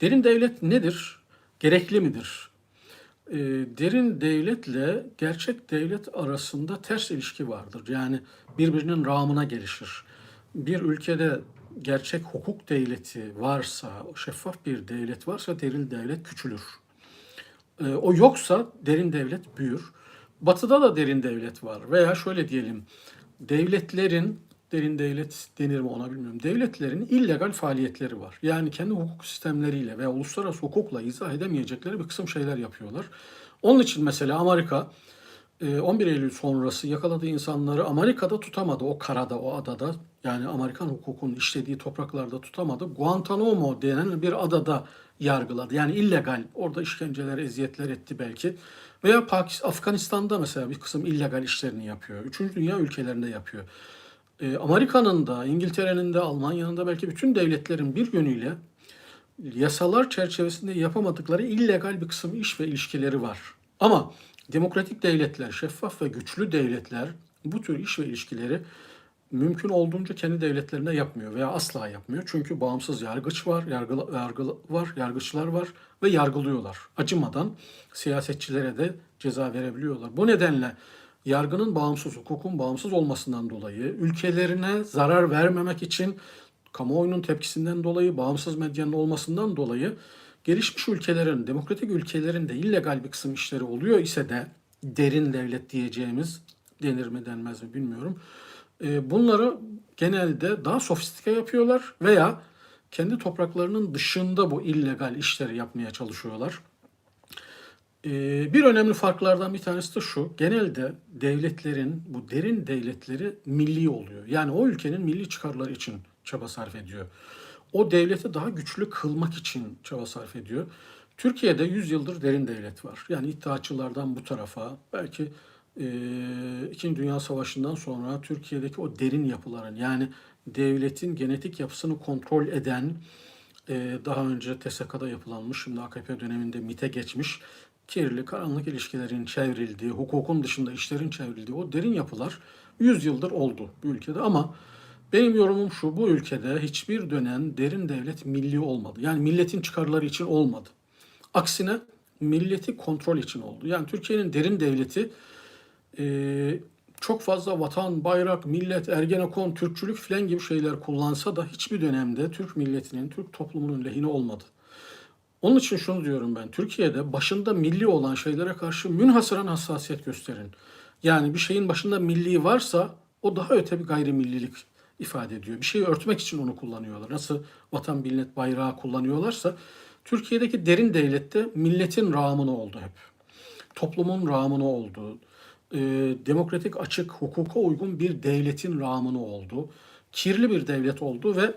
Derin devlet nedir? Gerekli midir? E, derin devletle gerçek devlet arasında ters ilişki vardır. Yani birbirinin rağmına gelişir. Bir ülkede gerçek hukuk devleti varsa, şeffaf bir devlet varsa derin devlet küçülür. E, o yoksa derin devlet büyür. Batı'da da derin devlet var veya şöyle diyelim devletlerin derin devlet denir mi ona bilmiyorum. Devletlerin illegal faaliyetleri var. Yani kendi hukuk sistemleriyle veya uluslararası hukukla izah edemeyecekleri bir kısım şeyler yapıyorlar. Onun için mesela Amerika e, 11 Eylül sonrası yakaladığı insanları Amerika'da tutamadı. O karada, o adada yani Amerikan hukukun işlediği topraklarda tutamadı. Guantanamo denen bir adada yargıladı. Yani illegal. Orada işkenceler, eziyetler etti belki. Veya Pakistan, Afganistan'da mesela bir kısım illegal işlerini yapıyor. Üçüncü dünya ülkelerinde yapıyor. E, Amerika'nın da, İngiltere'nin de, Almanya'nın da belki bütün devletlerin bir yönüyle yasalar çerçevesinde yapamadıkları illegal bir kısım iş ve ilişkileri var. Ama demokratik devletler, şeffaf ve güçlü devletler bu tür iş ve ilişkileri mümkün olduğunca kendi devletlerinde yapmıyor veya asla yapmıyor. Çünkü bağımsız yargıç var, yargı, yargı var, yargıçlar var ve yargılıyorlar. Acımadan siyasetçilere de ceza verebiliyorlar. Bu nedenle yargının bağımsız, hukukun bağımsız olmasından dolayı, ülkelerine zarar vermemek için kamuoyunun tepkisinden dolayı, bağımsız medyanın olmasından dolayı gelişmiş ülkelerin, demokratik ülkelerin de illegal bir kısım işleri oluyor ise de derin devlet diyeceğimiz denir mi denmez mi bilmiyorum. E, bunları genelde daha sofistike yapıyorlar veya kendi topraklarının dışında bu illegal işleri yapmaya çalışıyorlar. Ee, Bir önemli farklardan bir tanesi de şu. Genelde devletlerin, bu derin devletleri milli oluyor. Yani o ülkenin milli çıkarları için çaba sarf ediyor. O devleti daha güçlü kılmak için çaba sarf ediyor. Türkiye'de 100 yıldır derin devlet var. Yani iddiaçılardan bu tarafa belki e, İkinci Dünya Savaşı'ndan sonra Türkiye'deki o derin yapıların yani devletin genetik yapısını kontrol eden e, daha önce TSK'da yapılanmış, şimdi AKP döneminde MIT'e geçmiş kirli, karanlık ilişkilerin çevrildiği, hukukun dışında işlerin çevrildiği o derin yapılar 100 yıldır oldu bu ülkede ama benim yorumum şu, bu ülkede hiçbir dönem derin devlet milli olmadı. Yani milletin çıkarları için olmadı. Aksine milleti kontrol için oldu. Yani Türkiye'nin derin devleti e, çok fazla vatan, bayrak, millet, ergenekon, Türkçülük filan gibi şeyler kullansa da hiçbir dönemde Türk milletinin, Türk toplumunun lehine olmadı. Onun için şunu diyorum ben. Türkiye'de başında milli olan şeylere karşı münhasıran hassasiyet gösterin. Yani bir şeyin başında milli varsa o daha öte bir gayrimillilik ifade ediyor. Bir şeyi örtmek için onu kullanıyorlar. Nasıl vatan, millet, bayrağı kullanıyorlarsa Türkiye'deki derin devlette milletin rağmını oldu hep. Toplumun rağmını oldu. E, demokratik, açık, hukuka uygun bir devletin rağmını oldu. Kirli bir devlet oldu ve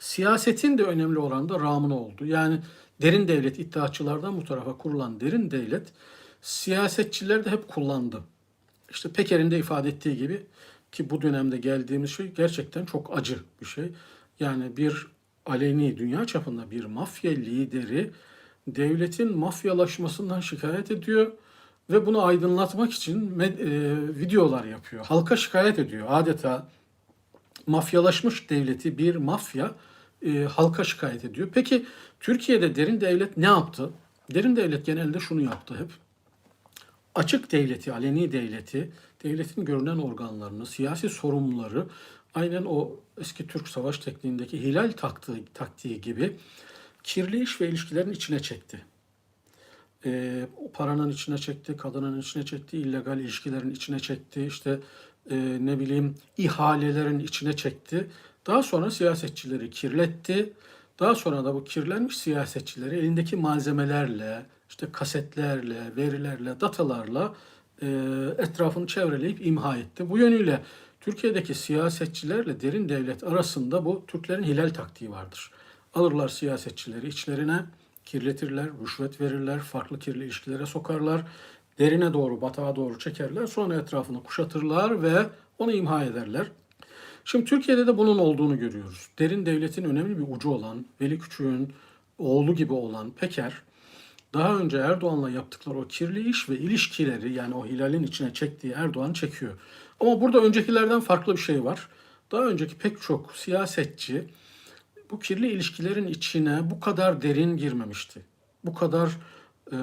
siyasetin de önemli oranda rağmını oldu. Yani derin devlet iddiaçılardan bu tarafa kurulan derin devlet siyasetçiler de hep kullandı. İşte Peker'in de ifade ettiği gibi ki bu dönemde geldiğimiz şey gerçekten çok acı bir şey. Yani bir aleni dünya çapında bir mafya lideri devletin mafyalaşmasından şikayet ediyor ve bunu aydınlatmak için e, videolar yapıyor. Halka şikayet ediyor. Adeta mafyalaşmış devleti bir mafya e, halka şikayet ediyor. Peki Türkiye'de derin devlet ne yaptı? Derin devlet genelde şunu yaptı hep. Açık devleti, aleni devleti, devletin görünen organlarını, siyasi sorumluları aynen o eski Türk savaş tekniğindeki hilal taktığı, taktiği gibi kirli iş ve ilişkilerin içine çekti. E, paranın içine çekti, kadının içine çekti, illegal ilişkilerin içine çekti, işte e, ne bileyim ihalelerin içine çekti. Daha sonra siyasetçileri kirletti. Daha sonra da bu kirlenmiş siyasetçileri elindeki malzemelerle, işte kasetlerle, verilerle, datalarla e, etrafını çevreleyip imha etti. Bu yönüyle Türkiye'deki siyasetçilerle derin devlet arasında bu Türklerin hilal taktiği vardır. Alırlar siyasetçileri içlerine, kirletirler, rüşvet verirler, farklı kirli ilişkilere sokarlar, derine doğru, batağa doğru çekerler, sonra etrafını kuşatırlar ve onu imha ederler. Şimdi Türkiye'de de bunun olduğunu görüyoruz. Derin devletin önemli bir ucu olan, Veli Küçük'ün oğlu gibi olan Peker, daha önce Erdoğan'la yaptıkları o kirli iş ve ilişkileri yani o hilalin içine çektiği Erdoğan çekiyor. Ama burada öncekilerden farklı bir şey var. Daha önceki pek çok siyasetçi bu kirli ilişkilerin içine bu kadar derin girmemişti. Bu kadar e,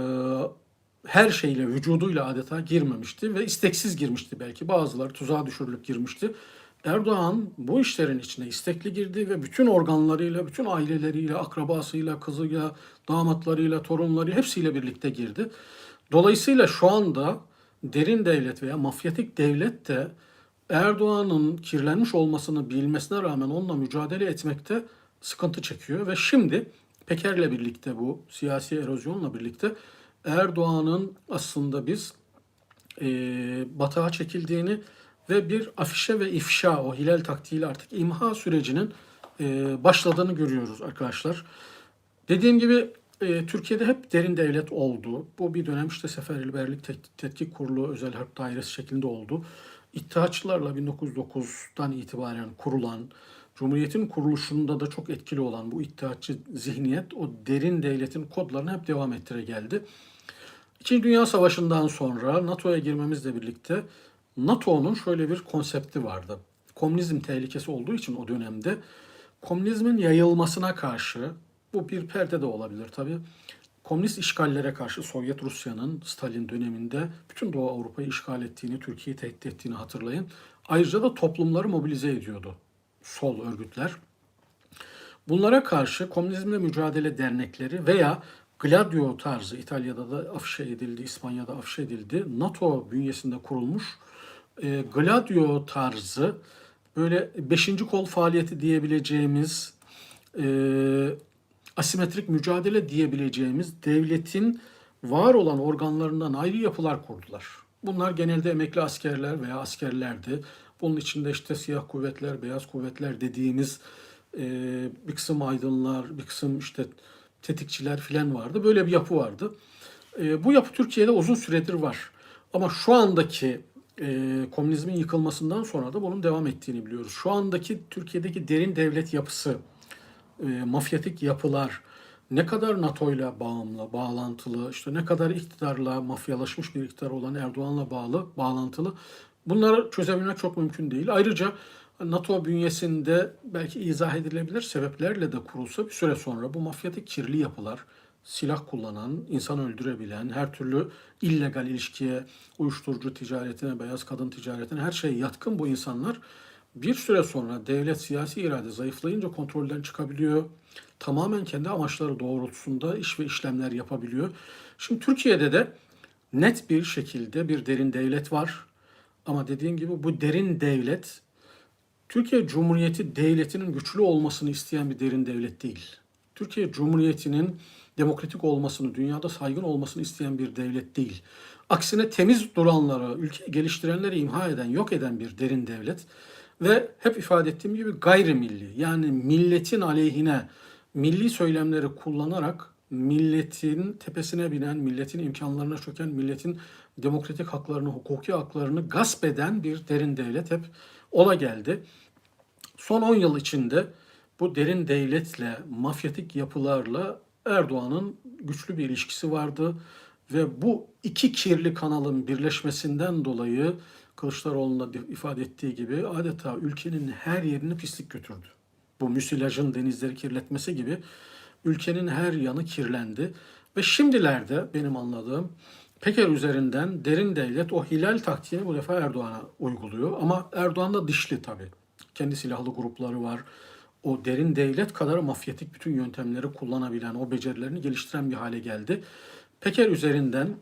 her şeyle, vücuduyla adeta girmemişti ve isteksiz girmişti belki. Bazıları tuzağa düşürülüp girmişti. Erdoğan bu işlerin içine istekli girdi ve bütün organlarıyla, bütün aileleriyle, akrabasıyla, kızıyla, damatlarıyla, torunlarıyla hepsiyle birlikte girdi. Dolayısıyla şu anda derin devlet veya mafyatik devlet de Erdoğan'ın kirlenmiş olmasını bilmesine rağmen onunla mücadele etmekte sıkıntı çekiyor ve şimdi Peker'le birlikte bu siyasi erozyonla birlikte Erdoğan'ın aslında biz e, batağa çekildiğini ve bir afişe ve ifşa o hilal taktiğiyle artık imha sürecinin e, başladığını görüyoruz arkadaşlar. Dediğim gibi e, Türkiye'de hep derin devlet oldu. Bu bir dönem işte Seferberlik Tet- Tetkik Kurulu Özel Harp Dairesi şeklinde oldu. İttihatçılarla 1909'dan itibaren kurulan, Cumhuriyet'in kuruluşunda da çok etkili olan bu ittihatçı zihniyet o derin devletin kodlarını hep devam ettire geldi. İkinci Dünya Savaşı'ndan sonra NATO'ya girmemizle birlikte NATO'nun şöyle bir konsepti vardı. Komünizm tehlikesi olduğu için o dönemde komünizmin yayılmasına karşı bu bir perde de olabilir tabii. Komünist işgallere karşı Sovyet Rusya'nın Stalin döneminde bütün Doğu Avrupa'yı işgal ettiğini, Türkiye'yi tehdit ettiğini hatırlayın. Ayrıca da toplumları mobilize ediyordu sol örgütler. Bunlara karşı komünizmle mücadele dernekleri veya Gladio tarzı İtalya'da da afişe edildi, İspanya'da afişe edildi. NATO bünyesinde kurulmuş e, Gladio tarzı böyle beşinci kol faaliyeti diyebileceğimiz e, asimetrik mücadele diyebileceğimiz devletin var olan organlarından ayrı yapılar kurdular. Bunlar genelde emekli askerler veya askerlerdi. Bunun içinde işte siyah kuvvetler, beyaz kuvvetler dediğimiz e, bir kısım aydınlar, bir kısım işte tetikçiler filan vardı. Böyle bir yapı vardı. E, bu yapı Türkiye'de uzun süredir var. Ama şu andaki e, komünizmin yıkılmasından sonra da bunun devam ettiğini biliyoruz. Şu andaki Türkiye'deki derin devlet yapısı, e, mafyatik yapılar ne kadar NATO ile bağımlı, bağlantılı, işte ne kadar iktidarla, mafyalaşmış bir iktidar olan Erdoğan'la bağlı, bağlantılı. Bunları çözebilmek çok mümkün değil. Ayrıca NATO bünyesinde belki izah edilebilir sebeplerle de kurulsa bir süre sonra bu mafyatik kirli yapılar, silah kullanan, insan öldürebilen, her türlü illegal ilişkiye, uyuşturucu ticaretine, beyaz kadın ticaretine her şeye yatkın bu insanlar bir süre sonra devlet siyasi irade zayıflayınca kontrolden çıkabiliyor. Tamamen kendi amaçları doğrultusunda iş ve işlemler yapabiliyor. Şimdi Türkiye'de de net bir şekilde bir derin devlet var. Ama dediğim gibi bu derin devlet Türkiye Cumhuriyeti devletinin güçlü olmasını isteyen bir derin devlet değil. Türkiye Cumhuriyeti'nin demokratik olmasını, dünyada saygın olmasını isteyen bir devlet değil. Aksine temiz duranları, ülkeyi geliştirenleri imha eden, yok eden bir derin devlet. Ve hep ifade ettiğim gibi gayrimilli yani milletin aleyhine milli söylemleri kullanarak milletin tepesine binen, milletin imkanlarına çöken, milletin demokratik haklarını, hukuki haklarını gasp eden bir derin devlet hep ola geldi. Son 10 yıl içinde bu derin devletle, mafyatik yapılarla Erdoğan'ın güçlü bir ilişkisi vardı ve bu iki kirli kanalın birleşmesinden dolayı Kılıçdaroğlu'nun da ifade ettiği gibi adeta ülkenin her yerini pislik götürdü. Bu müsilajın denizleri kirletmesi gibi ülkenin her yanı kirlendi. Ve şimdilerde benim anladığım Peker üzerinden derin devlet o hilal taktiğini bu defa Erdoğan'a uyguluyor. Ama Erdoğan da dişli tabii. Kendi silahlı grupları var. O derin devlet kadar mafyatik bütün yöntemleri kullanabilen, o becerilerini geliştiren bir hale geldi. Peker üzerinden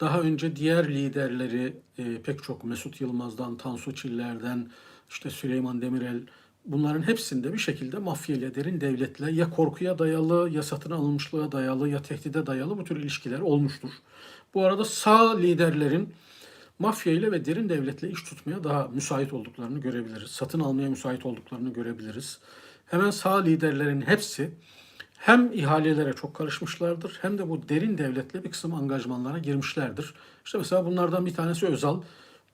daha önce diğer liderleri e, pek çok Mesut Yılmaz'dan, Tansu Çiller'den, işte Süleyman Demirel bunların hepsinde bir şekilde mafya ile derin devletle ya korkuya dayalı ya satın alınmışlığa dayalı ya tehdide dayalı bu tür ilişkiler olmuştur. Bu arada sağ liderlerin mafya ile ve derin devletle iş tutmaya daha müsait olduklarını görebiliriz. Satın almaya müsait olduklarını görebiliriz. Hemen sağ liderlerin hepsi hem ihalelere çok karışmışlardır hem de bu derin devletle bir kısım angajmanlara girmişlerdir. İşte mesela bunlardan bir tanesi Özal.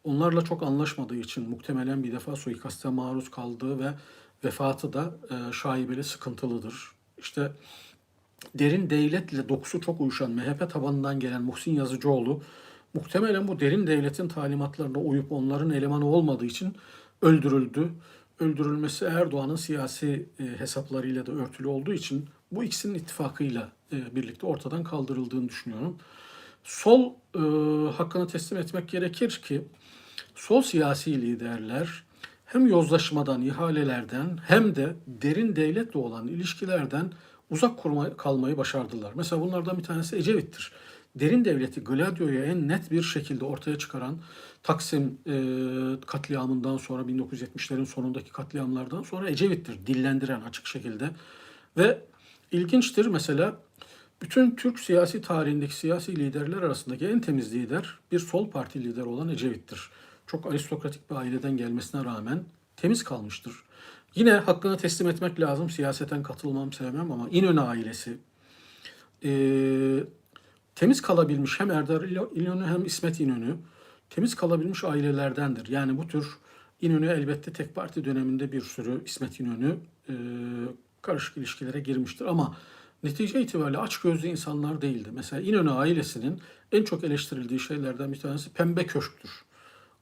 Onlarla çok anlaşmadığı için muhtemelen bir defa suikaste maruz kaldığı ve vefatı da e, şaibeli sıkıntılıdır. İşte derin devletle dokusu çok uyuşan MHP tabanından gelen Muhsin Yazıcıoğlu muhtemelen bu derin devletin talimatlarına uyup onların elemanı olmadığı için öldürüldü. öldürülmesi Erdoğan'ın siyasi e, hesaplarıyla da örtülü olduğu için bu ikisinin ittifakıyla e, birlikte ortadan kaldırıldığını düşünüyorum. Sol e, hakkını teslim etmek gerekir ki sol siyasi liderler hem yozlaşmadan, ihalelerden hem de derin devletle olan ilişkilerden uzak kurma, kalmayı başardılar. Mesela bunlardan bir tanesi Ecevit'tir. Derin devleti Gladio'yu en net bir şekilde ortaya çıkaran Taksim e, katliamından sonra 1970'lerin sonundaki katliamlardan sonra Ecevit'tir. Dillendiren açık şekilde. Ve ilginçtir mesela bütün Türk siyasi tarihindeki siyasi liderler arasındaki en temiz lider bir sol parti lideri olan Ecevit'tir. Çok aristokratik bir aileden gelmesine rağmen temiz kalmıştır. Yine hakkını teslim etmek lazım. Siyaseten katılmam sevmem ama İnönü ailesi e, temiz kalabilmiş hem Erdar İnönü hem İsmet İnönü temiz kalabilmiş ailelerdendir. Yani bu tür İnönü elbette tek parti döneminde bir sürü İsmet İnönü e, karışık ilişkilere girmiştir ama netice itibariyle açgözlü insanlar değildi. Mesela İnönü ailesinin en çok eleştirildiği şeylerden bir tanesi pembe köşktür.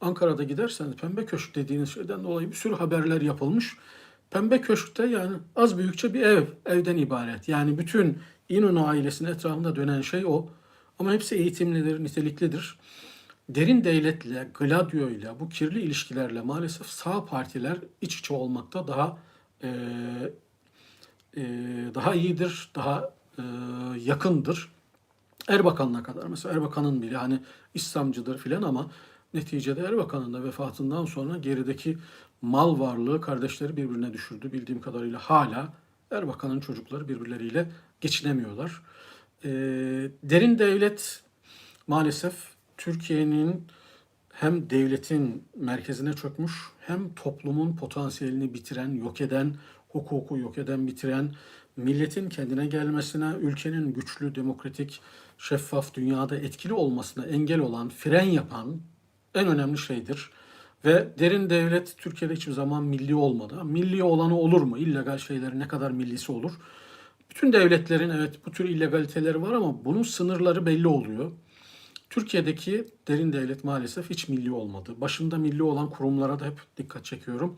Ankara'da giderseniz pembe köşk dediğiniz şeyden dolayı bir sürü haberler yapılmış. Pembe köşkte yani az büyükçe bir ev, evden ibaret. Yani bütün İnönü ailesinin etrafında dönen şey o. Ama hepsi eğitimlidir, niteliklidir. Derin devletle, Gladio ile, bu kirli ilişkilerle maalesef sağ partiler iç içe olmakta daha e, e, daha iyidir, daha e, yakındır. Erbakan'la kadar mesela Erbakan'ın bile hani İslamcıdır filan ama neticede Erbakan'ın da vefatından sonra gerideki mal varlığı kardeşleri birbirine düşürdü. Bildiğim kadarıyla hala Erbakan'ın çocukları birbirleriyle geçinemiyorlar. E, derin devlet maalesef Türkiye'nin hem devletin merkezine çökmüş hem toplumun potansiyelini bitiren, yok eden, hukuku yok eden, bitiren, milletin kendine gelmesine, ülkenin güçlü, demokratik, şeffaf, dünyada etkili olmasına engel olan, fren yapan en önemli şeydir. Ve derin devlet Türkiye'de hiçbir zaman milli olmadı. Milli olanı olur mu? İllegal şeylerin ne kadar millisi olur? Bütün devletlerin evet bu tür illegaliteleri var ama bunun sınırları belli oluyor. Türkiye'deki derin devlet maalesef hiç milli olmadı. Başında milli olan kurumlara da hep dikkat çekiyorum.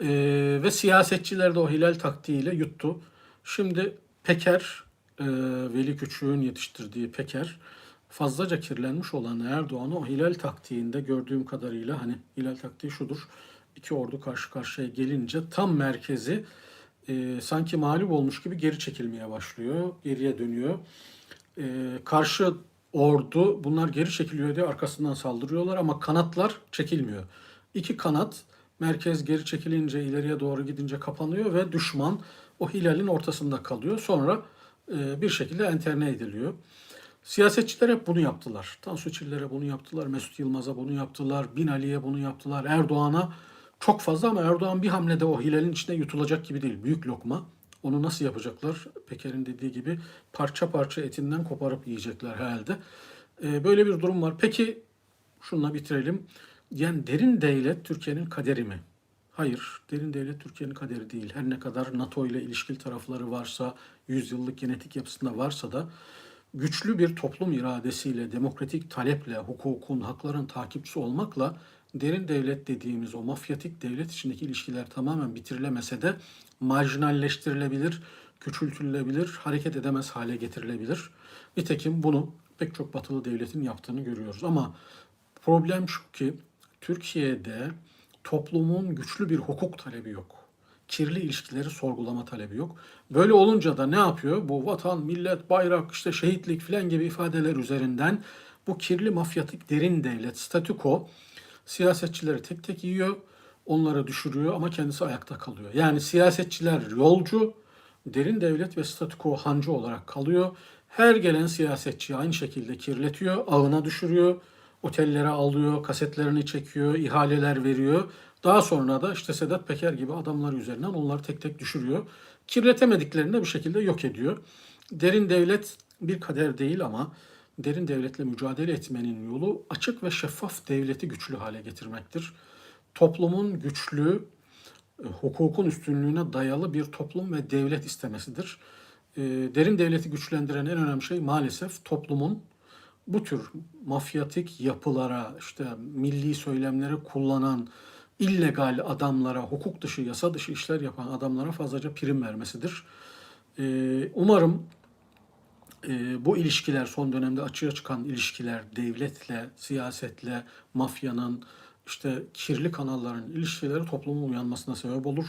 Ee, ve siyasetçiler de o hilal taktiğiyle yuttu. Şimdi Peker, e, Veli Küçük'ün yetiştirdiği Peker, fazlaca kirlenmiş olan Erdoğan'ı o hilal taktiğinde gördüğüm kadarıyla hani hilal taktiği şudur. İki ordu karşı karşıya gelince tam merkezi e, sanki mağlup olmuş gibi geri çekilmeye başlıyor. Geriye dönüyor. E, karşı ordu bunlar geri çekiliyor diye arkasından saldırıyorlar ama kanatlar çekilmiyor. İki kanat merkez geri çekilince ileriye doğru gidince kapanıyor ve düşman o hilalin ortasında kalıyor. Sonra e, bir şekilde enterne ediliyor. Siyasetçiler hep bunu yaptılar. Tansu Çiller'e bunu yaptılar, Mesut Yılmaz'a bunu yaptılar, Binali'ye bunu yaptılar, Erdoğan'a çok fazla ama Erdoğan bir hamlede o hilalin içine yutulacak gibi değil. Büyük lokma. Onu nasıl yapacaklar? Peker'in dediği gibi parça parça etinden koparıp yiyecekler herhalde. Ee, böyle bir durum var. Peki şununla bitirelim. Yani derin devlet Türkiye'nin kaderi mi? Hayır, derin devlet Türkiye'nin kaderi değil. Her ne kadar NATO ile ilişkili tarafları varsa, yüzyıllık genetik yapısında varsa da güçlü bir toplum iradesiyle, demokratik taleple, hukukun, hakların takipçisi olmakla derin devlet dediğimiz o mafyatik devlet içindeki ilişkiler tamamen bitirilemese de marjinalleştirilebilir, küçültülebilir, hareket edemez hale getirilebilir. Nitekim bunu pek çok batılı devletin yaptığını görüyoruz. Ama problem şu ki Türkiye'de toplumun güçlü bir hukuk talebi yok. Kirli ilişkileri sorgulama talebi yok. Böyle olunca da ne yapıyor? Bu vatan, millet, bayrak, işte şehitlik filan gibi ifadeler üzerinden bu kirli mafyatik derin devlet, statüko siyasetçileri tek tek yiyor, onları düşürüyor ama kendisi ayakta kalıyor. Yani siyasetçiler yolcu, derin devlet ve statüko hancı olarak kalıyor. Her gelen siyasetçi aynı şekilde kirletiyor, ağına düşürüyor, otellere alıyor, kasetlerini çekiyor, ihaleler veriyor. Daha sonra da işte Sedat Peker gibi adamlar üzerinden onları tek tek düşürüyor. Kirletemediklerini de bir şekilde yok ediyor. Derin devlet bir kader değil ama derin devletle mücadele etmenin yolu açık ve şeffaf devleti güçlü hale getirmektir. Toplumun güçlü, e, hukukun üstünlüğüne dayalı bir toplum ve devlet istemesidir. E, derin devleti güçlendiren en önemli şey maalesef toplumun bu tür mafyatik yapılara, işte milli söylemleri kullanan illegal adamlara, hukuk dışı, yasa dışı işler yapan adamlara fazlaca prim vermesidir. Ee, umarım e, bu ilişkiler son dönemde açığa çıkan ilişkiler devletle, siyasetle, mafyanın, işte kirli kanalların ilişkileri toplumun uyanmasına sebep olur.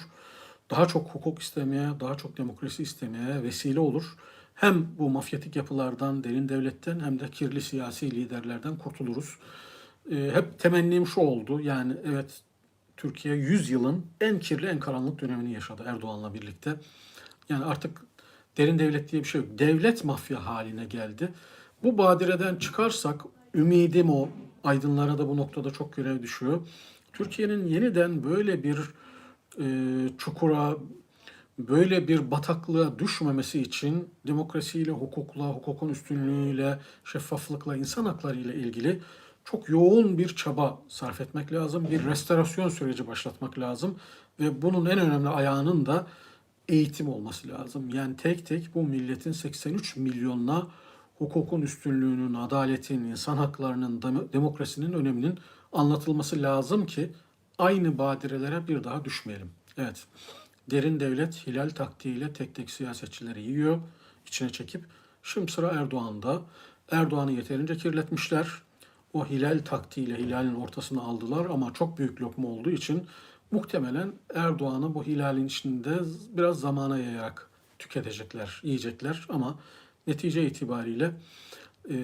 Daha çok hukuk istemeye, daha çok demokrasi istemeye vesile olur. Hem bu mafyatik yapılardan, derin devletten hem de kirli siyasi liderlerden kurtuluruz. Ee, hep temennim şu oldu. Yani evet Türkiye 100 yılın en kirli, en karanlık dönemini yaşadı Erdoğan'la birlikte. Yani artık derin devlet diye bir şey yok. Devlet mafya haline geldi. Bu badireden çıkarsak ümidim o. Aydınlara da bu noktada çok görev düşüyor. Türkiye'nin yeniden böyle bir e, çukura, böyle bir bataklığa düşmemesi için demokrasiyle, hukukla, hukukun üstünlüğüyle, şeffaflıkla, insan hakları ile ilgili çok yoğun bir çaba sarf etmek lazım. Bir restorasyon süreci başlatmak lazım. Ve bunun en önemli ayağının da eğitim olması lazım. Yani tek tek bu milletin 83 milyonuna hukukun üstünlüğünün, adaletin, insan haklarının, dem- demokrasinin öneminin anlatılması lazım ki aynı badirelere bir daha düşmeyelim. Evet, derin devlet hilal taktiğiyle tek tek siyasetçileri yiyor, içine çekip. Şimdi sıra Erdoğan'da. Erdoğan'ı yeterince kirletmişler. O hilal taktiğiyle hilalin ortasına aldılar ama çok büyük lokma olduğu için muhtemelen Erdoğan'ı bu hilalin içinde biraz zamana yayarak tüketecekler, yiyecekler ama netice itibariyle e,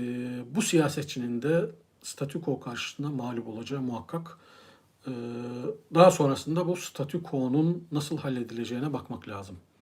bu siyasetçinin de statüko karşısında mağlup olacağı muhakkak. E, daha sonrasında bu statükonun nasıl halledileceğine bakmak lazım.